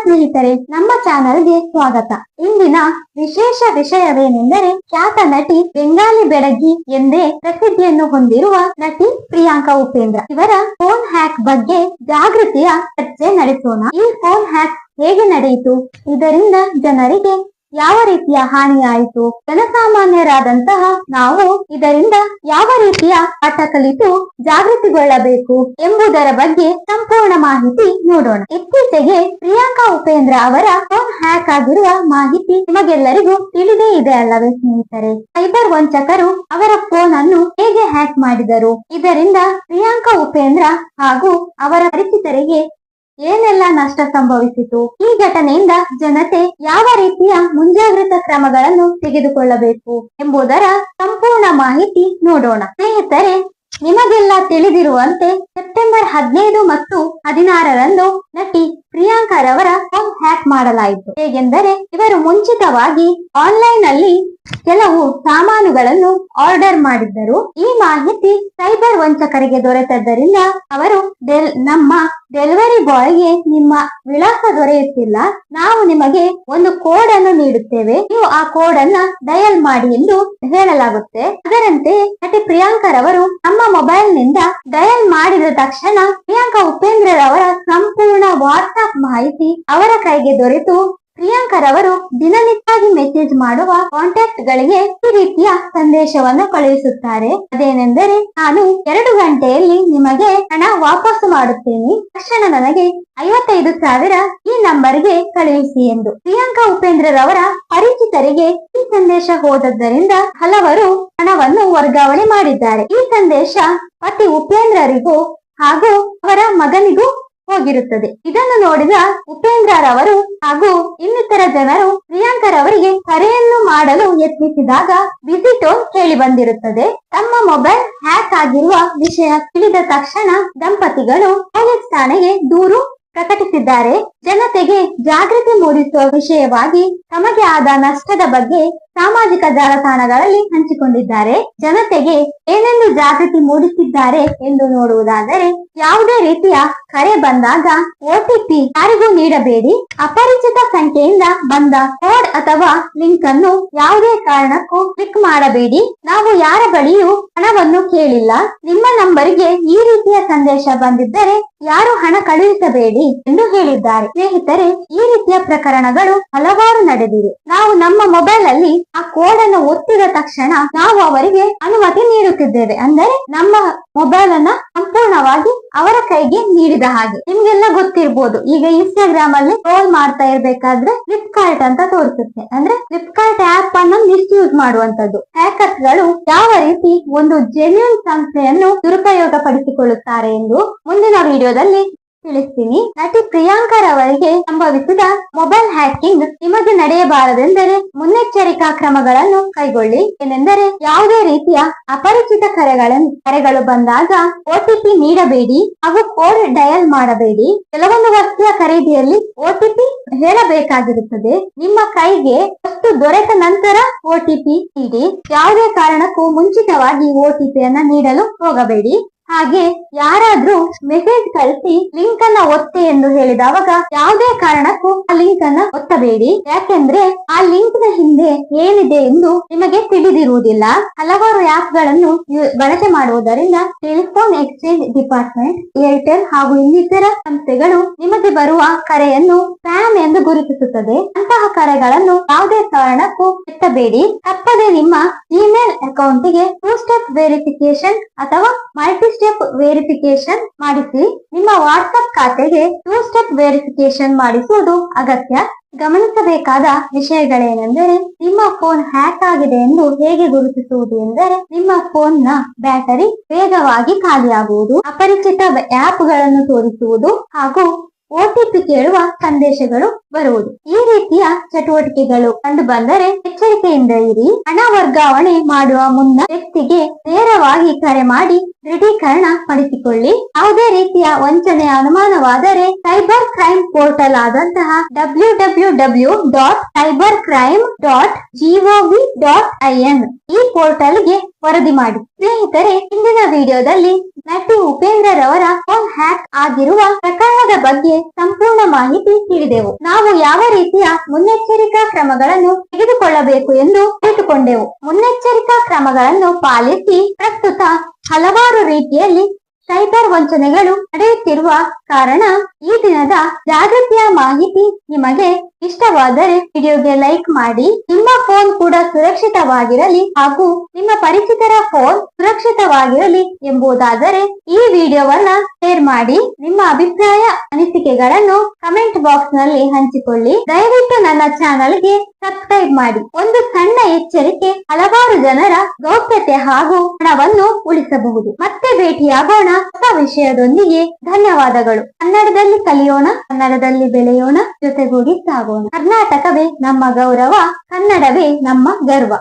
ಸ್ನೇಹಿತರೆ, ನಮ್ಮ ಚಾನೆಲ್ಗೆ ಸ್ವಾಗತ. ಇಂದಿನ ವಿಶೇಷ ವಿಷಯವೇನೆಂದರೆ, ಖ್ಯಾತ ನಟಿ ಬೆಂಗಾಲಿ ಬೆಡಗಿ ಎಂದೇ ಪ್ರಸಿದ್ಧಿಯನ್ನು ಹೊಂದಿರುವ ನಟಿ ಪ್ರಿಯಾಂಕಾ ಉಪೇಂದ್ರ. ಇವರ ಫೋನ್ ಹ್ಯಾಕ್ ಬಗ್ಗೆ ಜಾಗೃತಿಯ ಚರ್ಚೆ ನಡೆಸೋಣ. ಈ ಫೋನ್ ಹ್ಯಾಕ್ ಹೇಗೆ ನಡೆಯಿತು? ಇದರಿಂದ ಜನರಿಗೆ ಯಾವ ರೀತಿಯ ಹಾನಿಯಾಯಿತು ಜನಸಾಮಾನ್ಯರಾದಂತಹ ನಾವು ಇದರಿಂದ ಯಾವ ರೀತಿಯ ಪಾಠ ಕಲಿತು ಜಾಗೃತಿಗೊಳ್ಳಬೇಕು ಎಂಬುದರ ಬಗ್ಗೆ ಸಂಪೂರ್ಣ ಮಾಹಿತಿ ನೋಡೋಣ. ಇತ್ತೀಚೆಗೆ ಪ್ರಿಯಾಂಕಾ ಉಪೇಂದ್ರ ಅವರ ಫೋನ್ ಹ್ಯಾಕ್ ಆಗಿರುವ ಮಾಹಿತಿ ನಿಮಗೆಲ್ಲರಿಗೂ ತಿಳಿದೇ ಇದೆ ಅಲ್ಲವೇ ಸ್ನೇಹಿತರೆ? ಸೈಬರ್ ವಂಚಕರು ಅವರ ಫೋನ್ ಅನ್ನು ಹೇಗೆ ಹ್ಯಾಕ್ ಮಾಡಿದರು? ಇದರಿಂದ ಪ್ರಿಯಾಂಕಾ ಉಪೇಂದ್ರ ಹಾಗೂ ಅವರ ಪರಿಚಿತರಿಗೆ ಏನೆಲ್ಲ ನಷ್ಟ ಸಂಭವಿಸಿತು? ಈ ಘಟನೆಯಿಂದ ಜನತೆ ಯಾವ ರೀತಿಯ ಮುಂಜಾಗ್ರತಾ ಕ್ರಮಗಳನ್ನು ತೆಗೆದುಕೊಳ್ಳಬೇಕು ಎಂಬುದರ ಸಂಪೂರ್ಣ ಮಾಹಿತಿ ನೋಡೋಣ. ಸ್ನೇಹಿತರೆ, ನಿಮಗೆಲ್ಲ ತಿಳಿದಿರುವಂತೆ ಸೆಪ್ಟೆಂಬರ್ ಹದಿನೈದು ಮತ್ತು ಹದಿನಾರರಂದು ನಟಿ ಪ್ರಿಯಾಂಕರವರ ಫೋನ್ ಹ್ಯಾಕ್ ಮಾಡಲಾಯಿತು. ಹೇಗೆಂದರೆ, ಇವರು ಮುಂಚಿತವಾಗಿ ಆನ್ಲೈನ್ ಅಲ್ಲಿ ಕೆಲವು ಸಾಮಾನುಗಳನ್ನು ಆರ್ಡರ್ ಮಾಡಿದ್ದರು. ಈ ಮಾಹಿತಿ ಸೈಬರ್ ವಂಚಕರಿಗೆ ದೊರೆತದ್ದರಿಂದ ಅವರು ಡೆಲ್ ನಮ್ಮ ಡೆಲಿವರಿ ಬಾಯ್ಗೆ ನಿಮ್ಮ ವಿಳಾಸ ದೊರೆಯುತ್ತಿಲ್ಲ. ನಾವು ನಿಮಗೆ ಒಂದು ಕೋಡ್ ಅನ್ನು ನೀಡುತ್ತೇವೆ. ನೀವು ಆ ಕೋಡ್ ಅನ್ನ ಡಯಲ್ ಮಾಡಿ ಎಂದು ಹೇಳಲಾಗುತ್ತೆ. ಅದರಂತೆ ನಟಿ ಪ್ರಿಯಾಂಕರವರು ನಮ್ಮ ಮೊಬೈಲ್ನಿಂದ ಡಯಲ್ ಮಾಡಿದ ತಕ್ಷಣ ಪ್ರಿಯಾಂಕಾ ಉಪೇಂದ್ರರವರ ಸಂಪೂರ್ಣ ವಾಟ್ಸ್ಆಪ್ ಮಾಹಿತಿ ಅವರ ಕೈಗೆ ದೊರೆತು. ಪ್ರಿಯಾಂಕರವರು ದಿನನಿತ್ಯಾಗಿ ಮೆಸೇಜ್ ಮಾಡುವ ಕಾಂಟ್ಯಾಕ್ಟ್ ಗಳಿಗೆ ಈ ರೀತಿಯ ಸಂದೇಶವನ್ನು ಕಳುಹಿಸುತ್ತಾರೆ. ಅದೇನೆಂದರೆ, ನಾನು ಎರಡು ಗಂಟೆಯಲ್ಲಿ ನಿಮಗೆ ಹಣ ವಾಪಸ್ ಮಾಡುತ್ತೇನೆ. ತಕ್ಷಣ ನನಗೆ ಐವತ್ತೈದು ಸಾವಿರ ಈ ನಂಬರ್ಗೆ ಕಳುಹಿಸಿ ಎಂದು. ಪ್ರಿಯಾಂಕಾ ಉಪೇಂದ್ರರವರ ಪರಿಚಿತರಿಗೆ ಈ ಸಂದೇಶ ಹೋದದ್ದರಿಂದ ಹಲವರು ಹಣವನ್ನು ವರ್ಗಾವಣೆ ಮಾಡಿದ್ದಾರೆ. ಈ ಸಂದೇಶ ಪತಿ ಉಪೇಂದ್ರರಿಗೂ ಹಾಗೂ ಅವರ ಮಗನಿಗೂ ಹೋಗಿರುತ್ತದೆ. ಇದನ್ನು ನೋಡಿದ ಉಪೇಂದ್ರ ರವರು ಹಾಗೂ ಇನ್ನಿತರ ಜನರು ಪ್ರಿಯಾಂಕರವರಿಗೆ ಕರೆಯನ್ನು ಮಾಡಲು ಯತ್ನಿಸಿದಾಗ ಬಿಸಿ ಕೇಳಿ ಬಂದಿರುತ್ತದೆ. ತಮ್ಮ ಮೊಬೈಲ್ ಹ್ಯಾಕ್ ಆಗಿರುವ ವಿಷಯ ತಿಳಿದ ತಕ್ಷಣ ದಂಪತಿಗಳು ಪೊಲೀಸ್ ಠಾಣೆಗೆ ದೂರು ಪ್ರಕಟಿಸಿದ್ದಾರೆ. ಜನತೆಗೆ ಜಾಗೃತಿ ಮೂಡಿಸುವ ವಿಷಯವಾಗಿ ತಮಗೆ ಆದ ನಷ್ಟದ ಬಗ್ಗೆ ಸಾಮಾಜಿಕ ಜಾಲತಾಣಗಳಲ್ಲಿ ಹಂಚಿಕೊಂಡಿದ್ದಾರೆ. ಜನತೆಗೆ ಏನೆಂದು ಜಾಗೃತಿ ಮೂಡಿಸಿದ್ದಾರೆ ಎಂದು ನೋಡುವುದಾದರೆ, ಯಾವುದೇ ರೀತಿಯ ಕರೆ ಬಂದಾಗ ಒಟಿಪಿ ಯಾರಿಗೂ ನೀಡಬೇಡಿ. ಅಪರಿಚಿತ ಸಂಖ್ಯೆಯಿಂದ ಬಂದ ಕೋಡ್ ಅಥವಾ ಲಿಂಕ್ ಅನ್ನು ಯಾವುದೇ ಕಾರಣಕ್ಕೂ ಕ್ಲಿಕ್ ಮಾಡಬೇಡಿ. ನಾವು ಯಾರ ಬಳಿಯೂ ಹಣವನ್ನು ಕೇಳಿಲ್ಲ. ನಿಮ್ಮ ನಂಬರಿಗೆ ಈ ರೀತಿಯ ಸಂದೇಶ ಬಂದಿದ್ದರೆ ಯಾರು ಹಣ ಕಳುಹಿಸಬೇಡಿ ಎಂದು ಹೇಳಿದ್ದಾರೆ. ಸ್ನೇಹಿತರೆ, ಈ ರೀತಿಯ ಪ್ರಕರಣಗಳು ಹಲವಾರು ನಡೆದಿವೆ. ನಾವು ನಮ್ಮ ಮೊಬೈಲ್ ಅಲ್ಲಿ ಆ ಕೋಡ್ ಅನ್ನು ಒತ್ತಿದ ತಕ್ಷಣ ನಾವು ಅವರಿಗೆ ಅನುಮತಿ ನೀಡುತ್ತಿದ್ದೇವೆ. ಅಂದರೆ ನಮ್ಮ ಮೊಬೈಲ್ ಅನ್ನ ಸಂಪೂರ್ಣವಾಗಿ ಅವರ ಕೈಗೆ ನೀಡಿದ ಹಾಗೆ. ನಿಮ್ಗೆಲ್ಲ ಗೊತ್ತಿರ್ಬೋದು. ಈಗ ಇನ್ಸ್ಟಾಗ್ರಾಮ್ ಅಲ್ಲಿ ರೋಲ್ ಮಾಡ್ತಾ ಇರ್ಬೇಕಾದ್ರೆ ಫ್ಲಿಪ್ಕಾರ್ಟ್ ಅಂತ ತೋರಿಸುತ್ತೆ. ಅಂದ್ರೆ ಫ್ಲಿಪ್ಕಾರ್ಟ್ ಆಪ್ ಅನ್ನು ಮಿಸ್ಯೂಸ್ ಮಾಡುವಂತದ್ದು ಹ್ಯಾಕರ್ಸ್ಗಳು ಯಾವ ರೀತಿ ಒಂದು ಜೆನ್ಯೂನ್ ಸಂಸ್ಥೆಯನ್ನು ದುರುಪಯೋಗ ಪಡಿಸಿಕೊಳ್ಳುತ್ತಾರೆ ಎಂದು ಮುಂದಿನ ವಿಡಿಯೋದಲ್ಲಿ ತಿಳಿಸ್ತೀನಿ. ನಟಿ ಪ್ರಿಯಾಂಕರವರಿಗೆ ಸಂಭವಿಸಿದ ಮೊಬೈಲ್ ಹ್ಯಾಕಿಂಗ್ ನಡೆಯಬಾರದೆಂದರೆ ಮುನ್ನೆಚ್ಚರಿಕಾ ಕ್ರಮಗಳನ್ನು ಕೈಗೊಳ್ಳಿ. ಏನೆಂದರೆ ಯಾವುದೇ ರೀತಿಯ ಅಪರಿಚಿತ ಕರೆಗಳನ್ನು ಕರೆಗಳು ಬಂದಾಗ ಒಟಿಪಿ ನೀಡಬೇಡಿ ಹಾಗೂ ಕೋಡ್ ಡಯಲ್ ಮಾಡಬೇಡಿ. ಕೆಲವೊಂದು ವಸ್ತುವ ಖರೀದಿಯಲ್ಲಿ ಒಟಿಪಿ ಹೇಳಬೇಕಾಗಿರುತ್ತದೆ. ನಿಮ್ಮ ಕೈಗೆ ವಸ್ತು ದೊರೆತ ನಂತರ ಒಟಿಪಿ ನೀಡಿ. ಯಾವುದೇ ಕಾರಣಕ್ಕೂ ಮುಂಚಿತವಾಗಿ ಒಟಿಪಿ ಅನ್ನ ನೀಡಲು ಹೋಗಬೇಡಿ. ಹಾಗೆ ಯಾರಾದ್ರೂ ಮೆಸೇಜ್ ಕಳಿಸಿ ಲಿಂಕ್ ಅನ್ನ ಒತ್ತೆ ಎಂದು ಹೇಳಿದವಾಗ ಯಾವುದೇ ಕಾರಣಕ್ಕೂ ಆ ಲಿಂಕ್ ಅನ್ನ ಒತ್ತಬೇಡಿ. ಯಾಕೆಂದ್ರೆ ಆ ಲಿಂಕ್ನ ಹಿಂದೆ ಏನಿದೆ ಎಂದು ನಿಮಗೆ ತಿಳಿದಿರುವುದಿಲ್ಲ. ಹಲವಾರು ಆಪ್ಗಳನ್ನು ಬಳಕೆ ಮಾಡುವುದರಿಂದ ಟೆಲಿಫೋನ್ ಎಕ್ಸ್ಚೇಂಜ್ ಡಿಪಾರ್ಟ್ಮೆಂಟ್, ಏರ್ಟೆಲ್ ಹಾಗೂ ಇನ್ನಿತರ ಸಂಸ್ಥೆಗಳು ನಿಮಗೆ ಬರುವ ಕರೆಯನ್ನು ಸ್ಪ್ಯಾಮ್ ಗುರುತಿಸುತ್ತದೆ. ಅಂತಹ ಕರೆಗಳನ್ನು ಯಾವುದೇ ಕಾರಣಕ್ಕೂ ಎತ್ತಬೇಡಿ. ತಪ್ಪದೆ ನಿಮ್ಮ ಇಮೇಲ್ ಅಕೌಂಟಿಗೆ ಟೂ ಸ್ಟೆಪ್ ವೆರಿಫಿಕೇಶನ್ ಅಥವಾ ಮಲ್ಟಿ ಸ್ಟೆಪ್ ವೆರಿಫಿಕೇಶನ್ ಮಾಡಿಸಿ. ನಿಮ್ಮ ವಾಟ್ಸ್ಆಪ್ ಖಾತೆಗೆ ಟೂ ಸ್ಟೆಪ್ ವೆರಿಫಿಕೇಶನ್ ಮಾಡಿಸುವುದು ಅಗತ್ಯ. ಗಮನಿಸಬೇಕಾದ ವಿಷಯಗಳೇನೆಂದರೆ ನಿಮ್ಮ ಫೋನ್ ಹ್ಯಾಕ್ ಆಗಿದೆ ಎಂದು ಹೇಗೆ ಗುರುತಿಸುವುದು ಎಂದರೆ ನಿಮ್ಮ ಫೋನ್ನ ಬ್ಯಾಟರಿ ವೇಗವಾಗಿ ಖಾಲಿಯಾಗುವುದು, ಅಪರಿಚಿತ ಆಪ್ಗಳನ್ನು ತೋರಿಸುವುದು ಹಾಗೂ ಒಟಿಪಿ ಕೇಳುವ ಸಂದೇಶಗಳು ಬರುವುದು. ಈ ರೀತಿಯ ಚಟುವಟಿಕೆಗಳು ಕಂಡು ಬಂದರೆ ಎಚ್ಚರಿಕೆಯಿಂದ ಇರಿ. ಹಣ ವರ್ಗಾವಣೆ ಮಾಡುವ ಮುನ್ನ ವ್ಯಕ್ತಿಗೆ ನೇರವಾಗಿ ಕರೆ ಮಾಡಿ ದೃಢೀಕರಣ ಪಡಿಸಿಕೊಳ್ಳಿ. ಯಾವುದೇ ರೀತಿಯ ವಂಚನೆ ಅನುಮಾನವಾದರೆ ಸೈಬರ್ ಕ್ರೈಮ್ ಪೋರ್ಟಲ್ ಆದಂತಹ W W W dot cyber crime dot GOV dot IN ಈ ಪೋರ್ಟಲ್ಗೆ ವರದಿ ಮಾಡಿ. ಸ್ನೇಹಿತರೆ, ಇಂದಿನ ವಿಡಿಯೋದಲ್ಲಿ ನಟಿ ಉಪೇಂದ್ರ ರವರ ಹ್ಯಾಕ್ ಆಗಿರುವ ಪ್ರಕರಣದ ಬಗ್ಗೆ ಸಂಪೂರ್ಣ ಮಾಹಿತಿ ನೀಡಿದೆವು ನಾವು ಯಾವ ರೀತಿಯ ಮುನ್ನೆಚ್ಚರಿಕಾ ಕ್ರಮಗಳನ್ನು ತೆಗೆದುಕೊಳ್ಳಬೇಕು ಎಂದು ತಿಳಿದುಕೊಂಡೆವು ಮುನ್ನೆಚ್ಚರಿಕಾ ಕ್ರಮಗಳನ್ನು ಪಾಲಿಸಿ ಪ್ರಸ್ತುತ ಹಲವಾರು ರೀತಿಯಲ್ಲಿ ಸೈಬರ್ ವಂಚನೆಗಳು ನಡೆಯುತ್ತಿರುವ ಕಾರಣ ಈ ದಿನದ ಜಾಗೃತಿಯ ಮಾಹಿತಿ ನಿಮಗೆ ಇಷ್ಟವಾದರೆ ವಿಡಿಯೋಗೆ ಲೈಕ್ ಮಾಡಿ, ನಿಮ್ಮ ಫೋನ್ ಕೂಡ ಸುರಕ್ಷಿತವಾಗಿರಲಿ ಹಾಗೂ ನಿಮ್ಮ ಪರಿಚಿತರ ಫೋನ್ ಸುರಕ್ಷಿತವಾಗಿರಲಿ ಎಂಬುದಾದರೆ ಈ ವಿಡಿಯೋವನ್ನ ಶೇರ್ ಮಾಡಿ, ನಿಮ್ಮ ಅಭಿಪ್ರಾಯ, ಅನಿಸಿಕೆಗಳನ್ನು ಕಮೆಂಟ್ ಬಾಕ್ಸ್ನಲ್ಲಿ ಹಂಚಿಕೊಳ್ಳಿ. ದಯವಿಟ್ಟು ನನ್ನ ಚಾನಲ್ಗೆ ಸಬ್ಸ್ಕ್ರೈಬ್ ಮಾಡಿ. ಒಂದು ಸಣ್ಣ ಎಚ್ಚರಿಕೆ, ಹಲವಾರು ಜನರ ಗೌಪ್ಯತೆ ಹಾಗೂ ಹಣವನ್ನು ಉಳಿಸಬಹುದು. ಮತ್ತೆ ಭೇಟಿಯಾಗೋಣ. ಹೊಸ ವಿಷಯದೊಂದಿಗೆ ಧನ್ಯವಾದಗಳು. ಕನ್ನಡದಲ್ಲಿ ಕಲಿಯೋಣ ಕನ್ನಡದಲ್ಲಿ ಬೆಳೆಯೋಣ ಜೊತೆಗೂಡಿ ಸಾಗೋಣ. ಕರ್ನಾಟಕವೇ ನಮ್ಮ ಗೌರವ ಕನ್ನಡವೇ ನಮ್ಮ ಗರ್ವ.